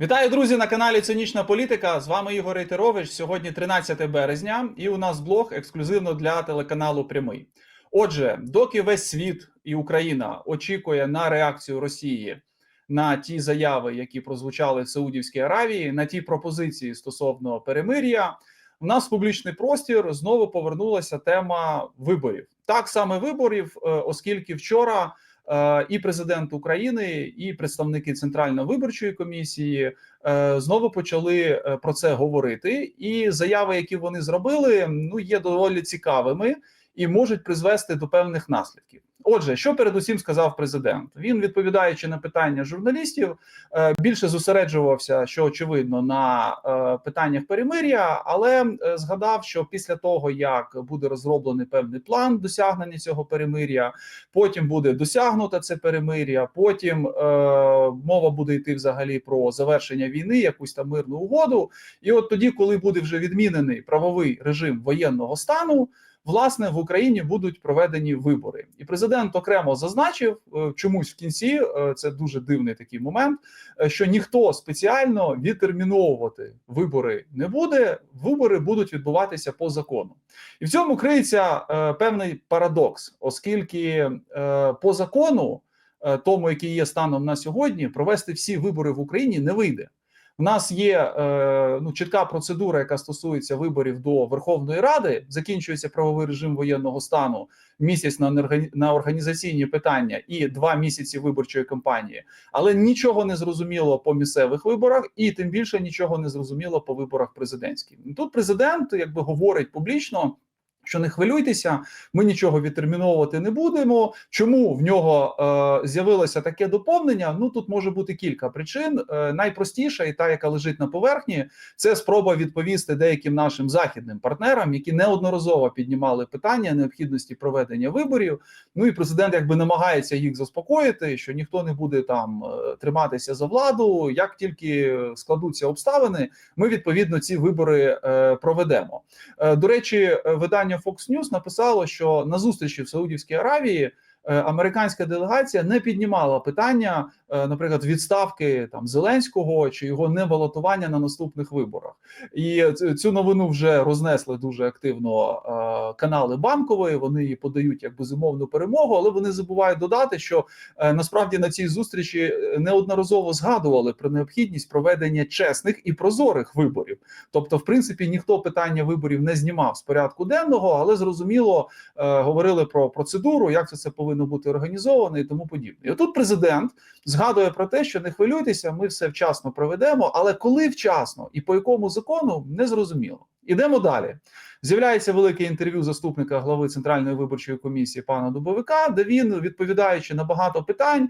Вітаю, друзі, на каналі Цинічна Політика. З вами Ігор Рейтерович. Сьогодні 13 березня, і у нас блог ексклюзивно для телеканалу Прямий. Отже, доки весь світ і Україна очікує на реакцію Росії на ті заяви, які прозвучали в Саудівській Аравії, на ті пропозиції стосовно перемир'я, у нас в публічний простір знову повернулася тема виборів. Так саме виборів, е, оскільки вчора. Е, І президент України, і представники Центральної виборчої комісії е, знову почали е, про це говорити. І заяви, які вони зробили, ну є доволі цікавими і можуть призвести до певних наслідків. Отже, що передусім сказав президент? Він відповідаючи на питання журналістів, е, більше зосереджувався, що очевидно, на е, питаннях перемир'я, але е, згадав, що після того як буде розроблений певний план досягнення цього перемир'я, потім буде досягнуто це перемир'я. Потім е, мова буде йти взагалі про завершення війни, якусь там мирну угоду. І от тоді, коли буде вже відмінений правовий режим воєнного стану. Власне, в Україні будуть проведені вибори, і президент окремо зазначив е, чомусь в кінці. е, Це дуже дивний такий момент. е, Що ніхто спеціально відтерміновувати вибори не буде. Вибори будуть відбуватися по закону, і в цьому криється певний парадокс, оскільки по закону, тому який є станом на сьогодні, провести всі вибори в Україні не вийде. У нас є е, ну чітка процедура, яка стосується виборів до Верховної Ради. Закінчується правовий режим воєнного стану, місяць на організаційні питання і два місяці виборчої кампанії. Але нічого не зрозуміло по місцевих виборах, і тим більше нічого не зрозуміло по виборах президентських. Тут президент якби говорить публічно. Що не хвилюйтеся, ми нічого відтерміновувати не будемо. Чому в нього е, з'явилося таке доповнення? Ну тут може бути кілька причин. Е, найпростіша, і та, яка лежить на поверхні, це спроба відповісти деяким нашим західним партнерам, які неодноразово піднімали питання необхідності проведення виборів. Ну і президент якби намагається їх заспокоїти, що ніхто не буде там е, триматися за владу. Як тільки складуться обставини, ми відповідно ці вибори е, проведемо. Е, До речі, е, видання Fox News написало, що на зустрічі в Саудівській Аравії. е, Американська делегація не піднімала питання, наприклад, відставки там Зеленського чи його небалотування на наступних виборах, і цю новину вже рознесли дуже активно е, канали банкової. Вони її подають як безумовну перемогу, але вони забувають додати, що е, насправді на цій зустрічі е, неодноразово згадували про необхідність проведення чесних і прозорих виборів. Тобто, в принципі, ніхто питання виборів не знімав з порядку денного, але зрозуміло е, говорили про процедуру, як це, це повинно бути організовано і тому подібне. І отут президент згадує про те, що не хвилюйтеся, ми все вчасно проведемо, але коли вчасно і по якому закону не зрозуміло. Ідемо далі. З'являється велике інтерв'ю заступника глави центральної виборчої комісії пана Дубовика, де він, відповідаючи на багато питань,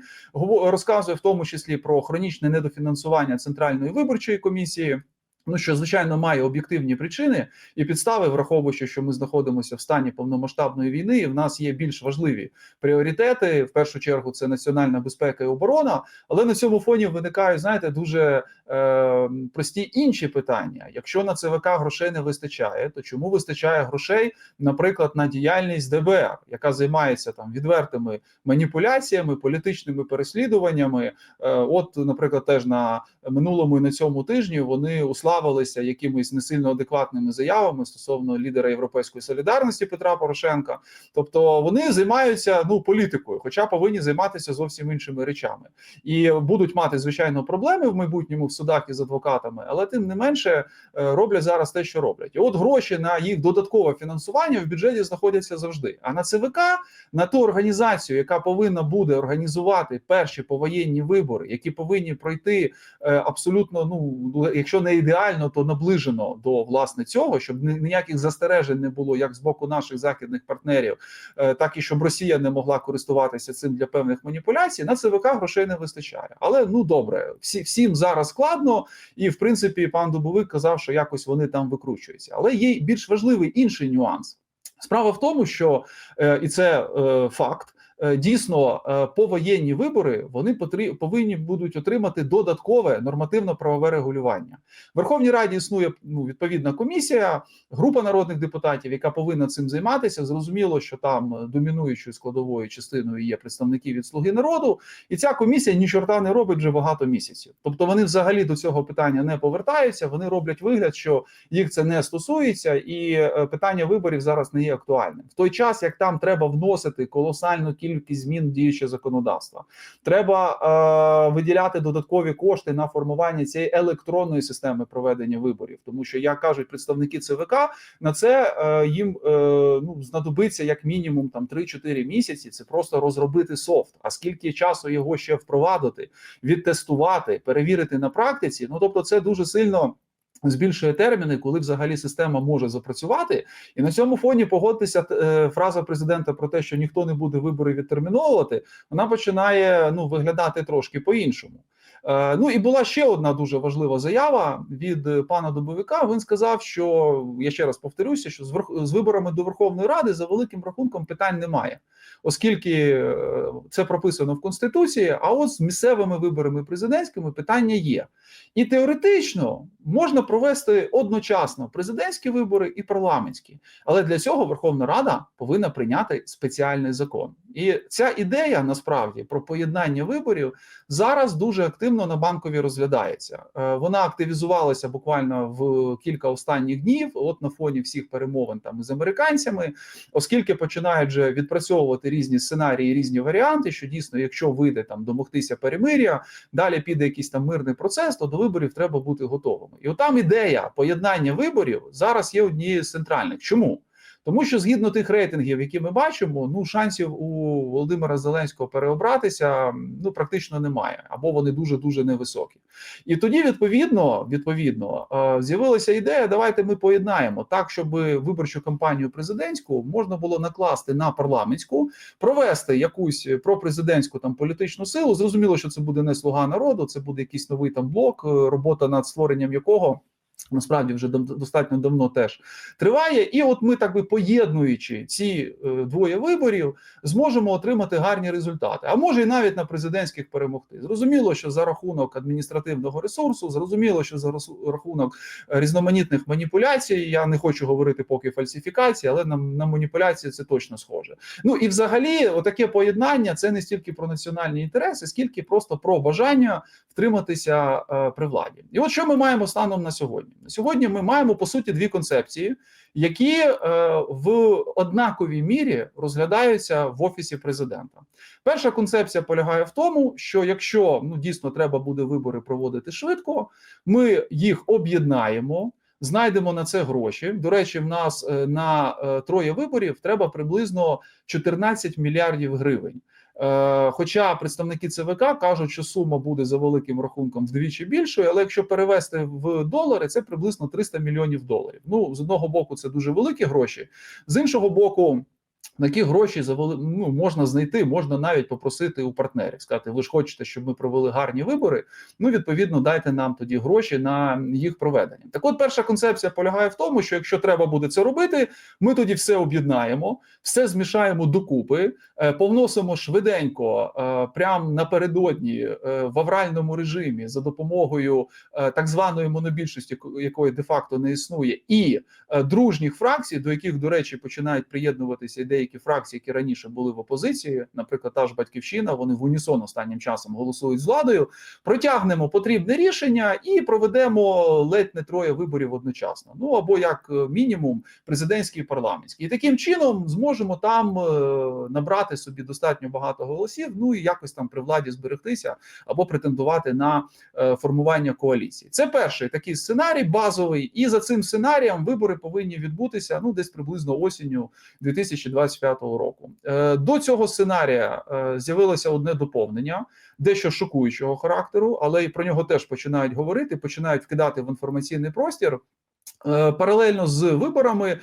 розказує в тому числі про хронічне недофінансування центральної виборчої комісії. Ну, що звичайно має об'єктивні причини і підстави, враховуючи, що ми знаходимося в стані повномасштабної війни, і в нас є більш важливі пріоритети. В першу чергу це національна безпека і оборона. Але на цьому фоні виникають, знаєте, дуже е, прості інші питання. Якщо на ЦВК грошей не вистачає, то чому вистачає грошей, наприклад, на діяльність ДБР, яка займається там відвертими маніпуляціями, політичними переслідуваннями? Е, от, наприклад, теж на минулому і на цьому тижні вони уславилися якимись не сильно адекватними заявами стосовно лідера європейської солідарності Петра Порошенка. Тобто вони займаються ну політикою, хоча повинні займатися зовсім іншими речами, і будуть мати звичайно проблеми в майбутньому в судах із адвокатами, але тим не менше е, роблять зараз те, що роблять. І от гроші на їх додаткове фінансування в бюджеті знаходяться завжди. А на ЦВК на ту організацію, яка повинна буде організувати перші повоєнні вибори, які повинні пройти е, абсолютно, ну якщо не ідеально, то наближено до власне цього, щоб ніяких застережень не було, як з боку наших західних партнерів, е, так і щоб Росія не могла користуватися цим для певних маніпуляцій. На ЦВК грошей не вистачає. Але ну добре, всі всім зараз складно, і в принципі пан Дубовик казав, що якось вони там викручуються. Але є більш важливий інший нюанс. Справа в тому, що е, і це е, факт. Е, дійсно е, повоєнні вибори вони повинні будуть отримати додаткове нормативно-правове регулювання. В Верховній Раді існує ну, відповідна комісія, група народних депутатів, яка повинна цим займатися. Зрозуміло, що там е, домінуючою складовою частиною є представники від слуги народу, і ця комісія ні чорта не робить вже багато місяців. Тобто вони взагалі до цього питання не повертаються. Вони роблять вигляд, що їх це не стосується, і питання виборів зараз не є актуальним. В той час як там треба вносити колосальну кількість змін в діюче законодавства, треба е, виділяти додаткові кошти на формування цієї електронної системи проведення виборів, тому що як кажуть представники ЦВК, на це е, їм е, ну знадобиться як мінімум там 3-4 місяці. Це просто розробити софт. А скільки часу його ще впровадити, відтестувати, перевірити на практиці? Ну тобто, це дуже сильно. Збільшує терміни, коли взагалі система може запрацювати, і на цьому фоні погодьтеся е, фраза президента про те, що ніхто не буде вибори відтерміновувати, вона починає ну виглядати трошки по-іншому. Е, ну і була ще одна дуже важлива заява від е, пана Дубовика. Він сказав, що я ще раз повторюся, що з виборами до Верховної Ради за великим рахунком питань немає, оскільки е, це прописано в конституції. А от з місцевими виборами президентськими питання є. І теоретично можна провести одночасно президентські вибори і парламентські, але для цього Верховна Рада повинна прийняти спеціальний закон. І ця ідея насправді про поєднання виборів зараз дуже активно на банкові розглядається. Е, Вона активізувалася буквально в кілька останніх днів, от на фоні всіх перемовин там із американцями, оскільки починають вже відпрацьовувати різні сценарії, різні варіанти, що дійсно, якщо вийде там домогтися перемир'я, далі піде якийсь там мирний процес, то до виборів треба бути готовими. І отам ідея поєднання виборів зараз є однією з центральних. Чому? Тому що згідно тих рейтингів, які ми бачимо, ну шансів у Володимира Зеленського переобратися ну практично немає, або вони дуже дуже невисокі. І тоді, відповідно, відповідно, е, з'явилася ідея: давайте ми поєднаємо так, щоб виборчу кампанію президентську можна було накласти на парламентську, провести якусь пропрезидентську там політичну силу. Зрозуміло, що це буде не слуга народу, це буде якийсь новий там блок, е, робота над створенням якого. Насправді вже достатньо давно теж триває, і от ми, так би поєднуючи ці е, двоє виборів, зможемо отримати гарні результати. А може і навіть на президентських перемогти. Зрозуміло, що за рахунок адміністративного ресурсу, зрозуміло, що за рахунок е, різноманітних маніпуляцій. Я не хочу говорити поки фальсифікації, але на, на маніпуляції це точно схоже. Ну і взагалі, отаке поєднання це не стільки про національні інтереси, скільки просто про бажання втриматися е, при владі. І от що ми маємо станом на сьогодні? На сьогодні ми маємо по суті дві концепції, які е, в однаковій мірі розглядаються в офісі президента. Перша концепція полягає в тому, що якщо ну дійсно треба буде вибори проводити швидко, ми їх об'єднаємо. Знайдемо на це гроші. До речі, в нас е, на е, троє виборів треба приблизно 14 мільярдів гривень. Е, Хоча представники ЦВК кажуть, що сума буде за великим рахунком вдвічі більшою, але якщо перевести в долари, це приблизно 300 мільйонів доларів. Ну з одного боку, це дуже великі гроші, з іншого боку. Такі гроші завели, ну, можна знайти, можна навіть попросити у партнерів. Сказати, ви ж хочете, щоб ми провели гарні вибори. Ну, відповідно, дайте нам тоді гроші на їх проведення. Так, от перша концепція полягає в тому, що якщо треба буде це робити, ми тоді все об'єднаємо, все змішаємо докупи, е, повносимо швиденько, е, прямо напередодні е, в авральному режимі за допомогою так званої монобільшості, якої де-факто не існує, і дружніх фракцій, до яких, до речі, починають приєднуватися і деякі фракції, які раніше були в опозиції, наприклад, та ж батьківщина, вони в унісон останнім часом голосують з владою. Протягнемо потрібне рішення і проведемо ледь не троє виборів одночасно. Ну або як е, мінімум президентський і парламентський. І таким чином зможемо там е, набрати собі достатньо багато голосів. Ну і якось там при владі зберегтися або претендувати на е, формування коаліції. Це перший такий сценарій базовий, і за цим сценарієм вибори повинні відбутися ну десь приблизно осінню 2025 року. Е, До цього сценарія е, з'явилося одне доповнення, дещо шокуючого характеру, але і про нього теж починають говорити, починають вкидати в інформаційний простір. Е, Паралельно з виборами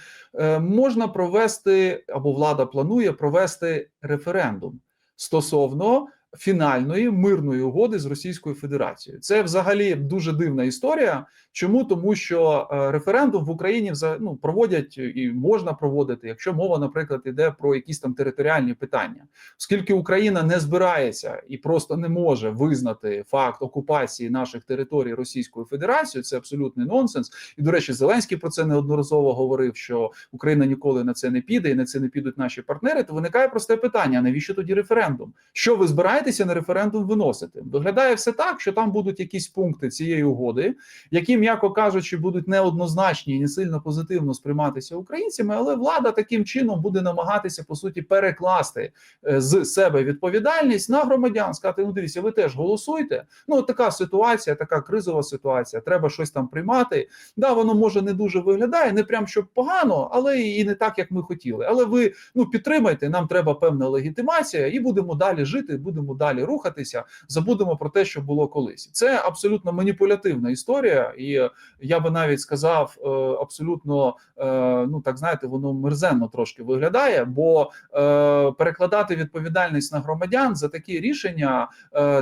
можна провести або влада планує провести референдум стосовно фінальної мирної угоди з Російською Федерацією. Це взагалі дуже дивна історія. Чому тому, що е, референдум в Україні ну, проводять і можна проводити, якщо мова, наприклад, іде про якісь там територіальні питання, оскільки Україна не збирається і просто не може визнати факт окупації наших територій Російською Федерацією, це абсолютний нонсенс. І до речі, Зеленський про це неодноразово говорив, що Україна ніколи на це не піде, і на це не підуть наші партнери. То виникає просте питання: навіщо тоді референдум? Що ви збираєтеся на референдум виносити? Виглядає все так, що там будуть якісь пункти цієї угоди, які, м'яко кажучи, будуть неоднозначні і не сильно позитивно сприйматися українцями, але влада таким чином буде намагатися по суті перекласти е, з себе відповідальність на громадян. Сказати, ну дивіться, ви теж голосуйте. Ну така ситуація, така кризова ситуація. Треба щось там приймати. Да, воно може не дуже виглядає, не прям щоб погано, але і не так, як ми хотіли. Але ви ну підтримайте. Нам треба певна легітимація, і будемо далі жити, будемо далі рухатися. Забудемо про те, що було колись. Це абсолютно маніпулятивна історія, і я би навіть сказав, е, абсолютно е, ну так знаєте, воно мерзенно трошки виглядає, бо е, перекладати відповідальність на громадян за такі рішення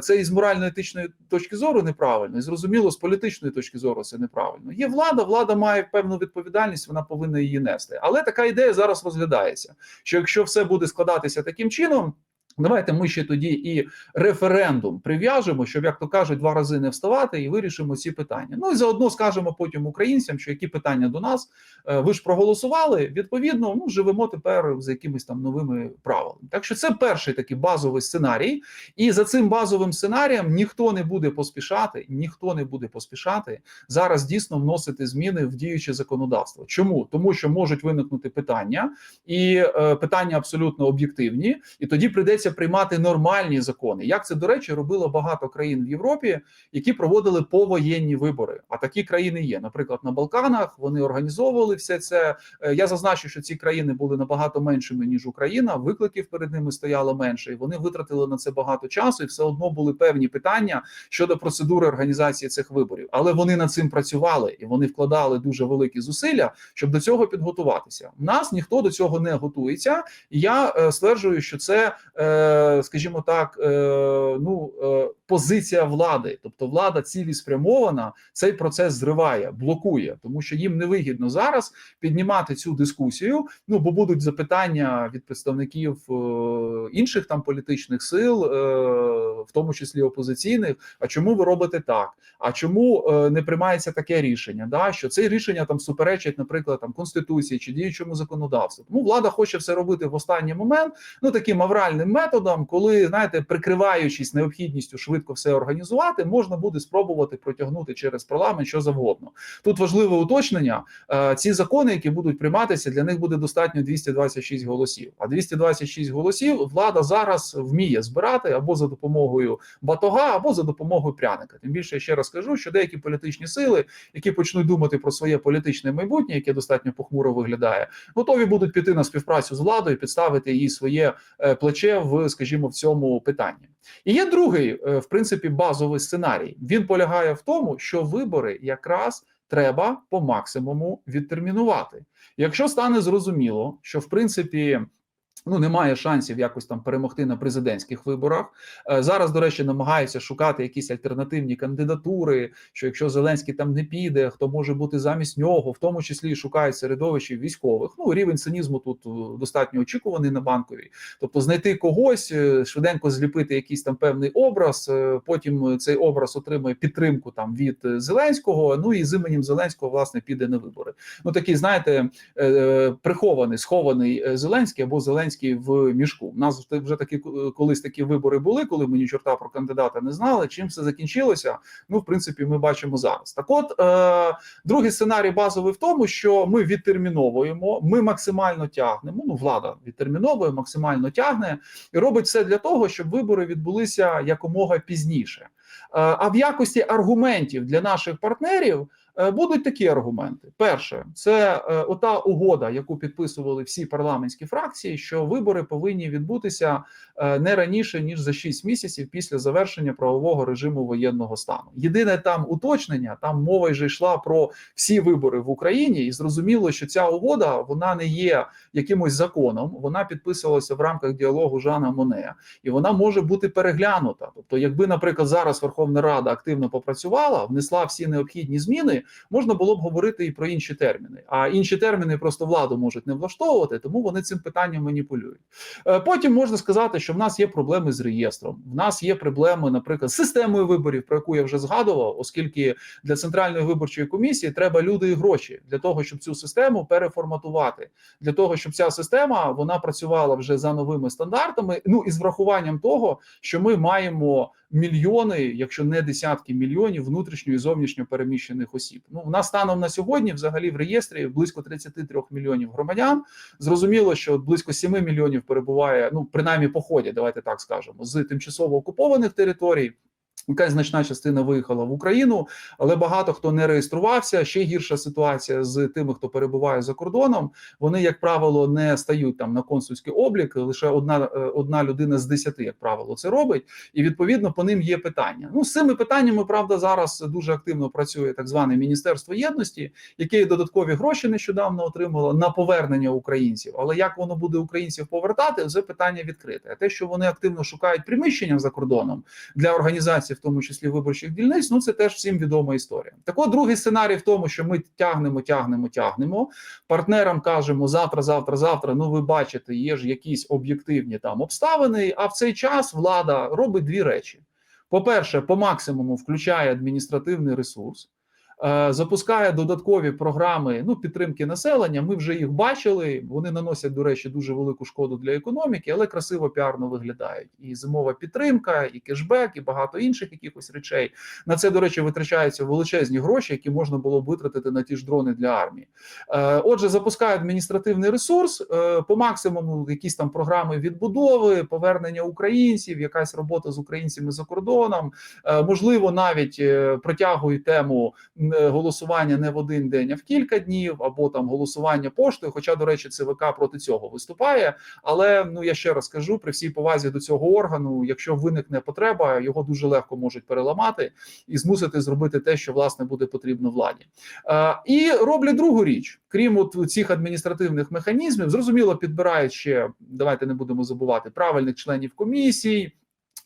це із морально-етичної точки зору неправильно, і зрозуміло, з політичної точки зору це неправильно. Є влада, влада має певну відповідальність, вона повинна її нести. Але така ідея зараз розглядається. Що якщо все буде складатися таким чином. Давайте ми ще тоді і референдум прив'яжемо, щоб як то кажуть, два рази не вставати і вирішимо ці питання. Ну і заодно скажемо потім українцям, що які питання до нас Е, ви ж проголосували. Відповідно, ну живемо тепер за якимись там новими правилами. Так що це перший такий базовий сценарій, і за цим базовим сценарієм ніхто не буде поспішати, ніхто не буде поспішати зараз дійсно вносити зміни в діюче законодавство. Чому тому, що можуть виникнути питання, і е, питання абсолютно об'єктивні, і тоді прийдеться приймати нормальні закони. Як це до речі, робило багато країн в Європі, які проводили повоєнні вибори. А такі країни є. Наприклад, на Балканах вони організовували все це. Е, Я зазначу, що ці країни були набагато меншими ніж Україна. Викликів перед ними стояло менше, і вони витратили на це багато часу. І все одно були певні питання щодо процедури організації цих виборів. Але вони над цим працювали і вони вкладали дуже великі зусилля, щоб до цього підготуватися. Нас ніхто до цього не готується. І я е, стверджую, що це, е, скажімо так, е, ну е, позиція влади, тобто влада цілеспрямована цей процес зриває, блокує, тому що їм невигідно зараз піднімати цю дискусію. Ну бо будуть запитання від представників е, інших там політичних сил, е, в тому числі опозиційних. А чому ви робите так? А чому е, не приймається таке рішення? Да, що це рішення там суперечить, наприклад, там конституції чи діючому законодавству. Тому влада хоче все робити в останній момент, ну таким авральним методом, коли знаєте, прикриваючись необхідністю швидко все організувати, можна буде спробувати протягнути через парламент що завгодно. Тут важливе уточнення: е, ці закони, які будуть прийматися, для них буде достатньо 226 голосів. А 226 голосів влада зараз вміє збирати або за допомогою батога, або за допомогою пряника. Тим більше я ще раз кажу, що деякі політичні сили, які почнуть думати про своє політичне майбутнє, яке достатньо похмуро виглядає, готові будуть піти на співпрацю з владою, підставити їй своє е, плече в, скажімо, в цьому питанні. І є другий, е, в принципі, базовий сценарій. Він полягає в тому, що вибори якраз треба по максимуму відтермінувати. Якщо стане зрозуміло, що в принципі. Ну, немає шансів якось там перемогти на президентських виборах. Е, Зараз, до речі, намагаються шукати якісь альтернативні кандидатури. Що якщо Зеленський там не піде, хто може бути замість нього, в тому числі шукають середовище військових. Ну рівень цинізму тут е, достатньо очікуваний на банковій. Тобто, знайти когось, е, швиденько зліпити якийсь там певний образ. Потім цей образ отримує підтримку там від Зеленського. Ну і з іменем Зеленського власне піде на вибори. Ну такий, знаєте, прихований, схований Зеленський або Зеленський в мішку. У нас вже такі е, колись такі вибори були, коли ми ні чорта про кандидата не знали. Чим все закінчилося? Ну, в принципі, ми бачимо зараз. Так, от е, другий сценарій базовий в тому, що ми відтерміновуємо, ми максимально тягнемо. Ну, влада відтерміновує, максимально тягне і робить все для того, щоб вибори відбулися якомога пізніше. Е, А в якості аргументів для наших партнерів Будуть такі аргументи. Перше, це е, ота угода, яку підписували всі парламентські фракції, що вибори повинні відбутися е, не раніше ніж за 6 місяців після завершення правового режиму воєнного стану. Єдине там уточнення, там мова вже йшла про всі вибори в Україні, і зрозуміло, що ця угода вона не є якимось законом. Вона підписувалася в рамках діалогу Жана Моне, і вона може бути переглянута. Тобто, якби, наприклад, зараз Верховна Рада активно попрацювала, внесла всі необхідні зміни, можна було б говорити і про інші терміни. А інші терміни просто владу можуть не влаштовувати, тому вони цим питанням маніпулюють. Е, Потім можна сказати, що в нас є проблеми з реєстром. В нас є проблеми, наприклад, з системою виборів, про яку я вже згадував, оскільки для центральної виборчої комісії треба люди і гроші для того, щоб цю систему переформатувати, для того, щоб ця система вона працювала вже за новими стандартами. Ну і з врахуванням того, що ми маємо мільйони, якщо не десятки мільйонів внутрішньо і зовнішньо переміщених осіб. Ну в нас станом на сьогодні, взагалі, в реєстрі близько 33 мільйонів громадян. Зрозуміло, що близько 7 мільйонів перебуває, ну принаймні походять, давайте так скажемо, з тимчасово окупованих територій. Якась значна частина виїхала в Україну, але багато хто не реєструвався. Ще гірша ситуація з тими, хто перебуває за кордоном. Вони, як правило, не стають там на консульський облік. Лише одна е, одна людина з десяти, як правило, це робить. І відповідно по ним є питання. Ну з цими питаннями правда зараз дуже активно працює так зване міністерство єдності, яке додаткові гроші нещодавно отримало на повернення українців. Але як воно буде українців повертати, це питання відкрите. А те, що вони активно шукають приміщення за кордоном для організації в тому числі виборчих дільниць, ну це теж всім відома історія. Так от другий сценарій в тому, що ми тягнемо, тягнемо, тягнемо. Партнерам кажемо завтра, завтра, завтра. Ну, ви бачите, є ж якісь об'єктивні там обставини. А в цей час влада робить дві речі: по-перше, по максимуму включає адміністративний ресурс. Е, Запускає додаткові програми ну підтримки населення. Ми вже їх бачили. Вони наносять, до речі, дуже велику шкоду для економіки, але красиво піарно виглядають. І зимова підтримка, і кешбек, і багато інших якихось речей. На це, до речі, витрачаються величезні гроші, які можна було б витратити на ті ж дрони для армії. Е, Отже, запускає адміністративний ресурс е, по максимуму, якісь там програми відбудови, повернення українців, якась робота з українцями за кордоном. Можливо, навіть протягують тему голосування не в один день, а в кілька днів, або там голосування поштою. Хоча, до речі, ЦВК проти цього виступає. Але ну я ще раз кажу, при всій повазі до цього органу, якщо виникне потреба, його дуже легко можуть переламати і змусити зробити те, що власне буде потрібно владі. Е, І роблять другу річ, крім от цих адміністративних механізмів, зрозуміло, підбирають ще давайте не будемо забувати правильних членів комісій.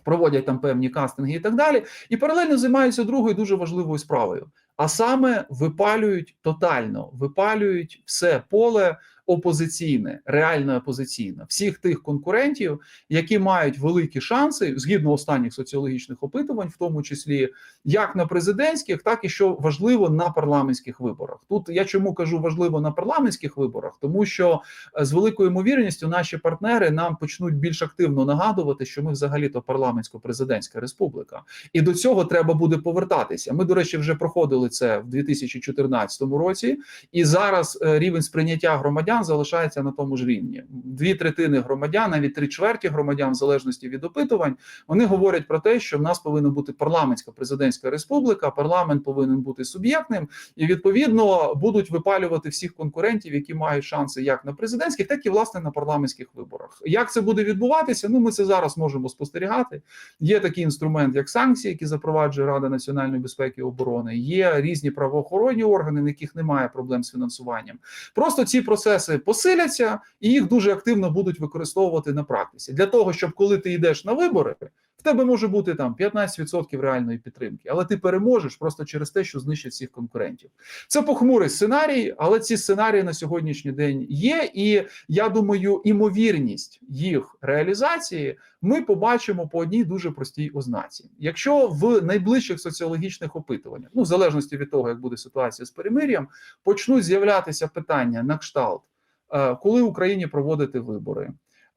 Проводять там певні кастинги і так далі, і паралельно займаються другою дуже важливою справою. А саме випалюють тотально, випалюють все поле опозиційне, реально опозиційне, всіх тих конкурентів, які мають великі шанси згідно останніх соціологічних опитувань, в тому числі як на президентських, так і що важливо на парламентських виборах. Тут я чому кажу важливо на парламентських виборах, тому що е, з великою ймовірністю наші партнери нам почнуть більш активно нагадувати, що ми взагалі то парламентсько-президентська республіка, і до цього треба буде повертатися. Ми, до речі, вже проходили це в 2014 році, і зараз е, рівень сприйняття громадян залишається на тому ж рівні. Дві третини громадян, навіть три чверті громадян, в залежності від опитувань, вони говорять про те, що в нас повинна бути парламентська президентська республіка. Парламент повинен бути суб'єктним, і відповідно будуть випалювати всіх конкурентів, які мають шанси як на президентських, так і власне на парламентських виборах. Як це буде відбуватися? Ну ми це зараз можемо спостерігати. Є такий інструмент, як санкції, які запроваджує Рада національної безпеки і оборони. Є різні правоохоронні органи, на яких немає проблем з фінансуванням. Просто ці процеси посиляться і їх дуже активно будуть використовувати на практиці для того, щоб коли ти йдеш на вибори. В тебе може бути там 15% реальної підтримки, але ти переможеш просто через те, що знищать всіх конкурентів. Це похмурий сценарій, але ці сценарії на сьогоднішній день є. І я думаю, імовірність їх реалізації ми побачимо по одній дуже простій ознаці. Якщо в найближчих соціологічних опитуваннях, ну в залежності від того, як буде ситуація з перемир'ям, почнуть з'являтися питання на кшталт, коли Україні проводити вибори.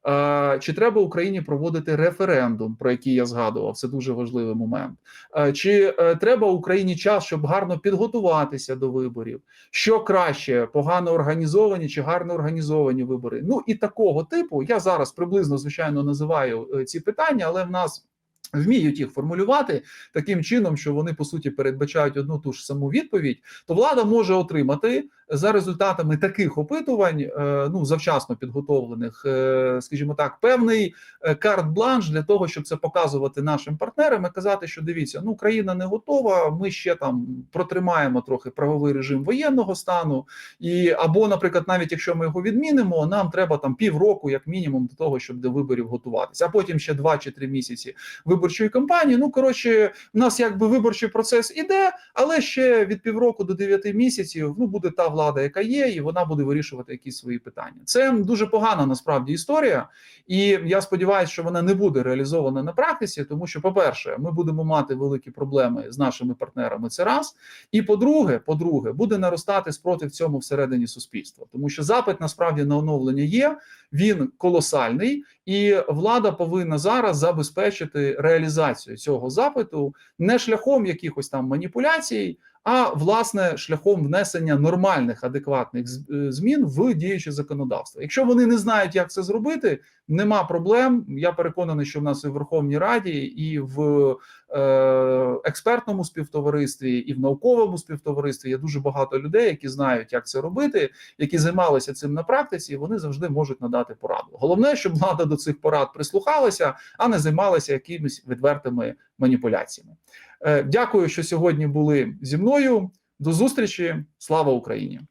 Е, Чи треба Україні проводити референдум, про який я згадував? Це дуже важливий момент. Е, Чи е, треба Україні час, щоб гарно підготуватися до виборів? Що краще, погано організовані чи гарно організовані вибори? Ну і такого типу я зараз приблизно звичайно називаю е, ці питання, але в нас. Вміють їх формулювати таким чином, що вони по суті передбачають одну ту ж саму відповідь, то влада може отримати за результатами таких опитувань, е, ну завчасно підготовлених, е, скажімо так, певний е, карт-бланш для того, щоб це показувати нашим партнерам і казати, що дивіться, ну країна не готова. Ми ще там протримаємо трохи правовий режим воєнного стану, і або, наприклад, навіть якщо ми його відмінимо, нам треба там півроку, як мінімум, до того, щоб до виборів готуватися, а потім ще два чи три місяці виборчої кампанії. Ну коротше, в нас якби виборчий процес іде, але ще від півроку до дев'яти місяців ну буде та влада, яка є, і вона буде вирішувати якісь свої питання. Це дуже погана насправді історія, і я сподіваюся, що вона не буде реалізована на практиці, тому що, по-перше, ми будемо мати великі проблеми з нашими партнерами. Це раз, і по-друге, по-друге, буде наростати спротив цьому всередині суспільства, тому що запит насправді на оновлення є. Він колосальний, і влада повинна зараз забезпечити реалізацію цього запиту не шляхом якихось там маніпуляцій, а власне шляхом внесення нормальних адекватних е, змін в діюче законодавство. Якщо вони не знають, як це зробити, нема проблем. Я переконаний, що в нас і в Верховній Раді, і в експертному співтоваристві, і в науковому співтоваристві є дуже багато людей, які знають, як це робити, які займалися цим на практиці. і Вони завжди можуть надати пораду. Головне, щоб влада до цих порад прислухалася, а не займалася якимись відвертими маніпуляціями. Е, Дякую, що сьогодні були зі мною. До зустрічі. Слава Україні!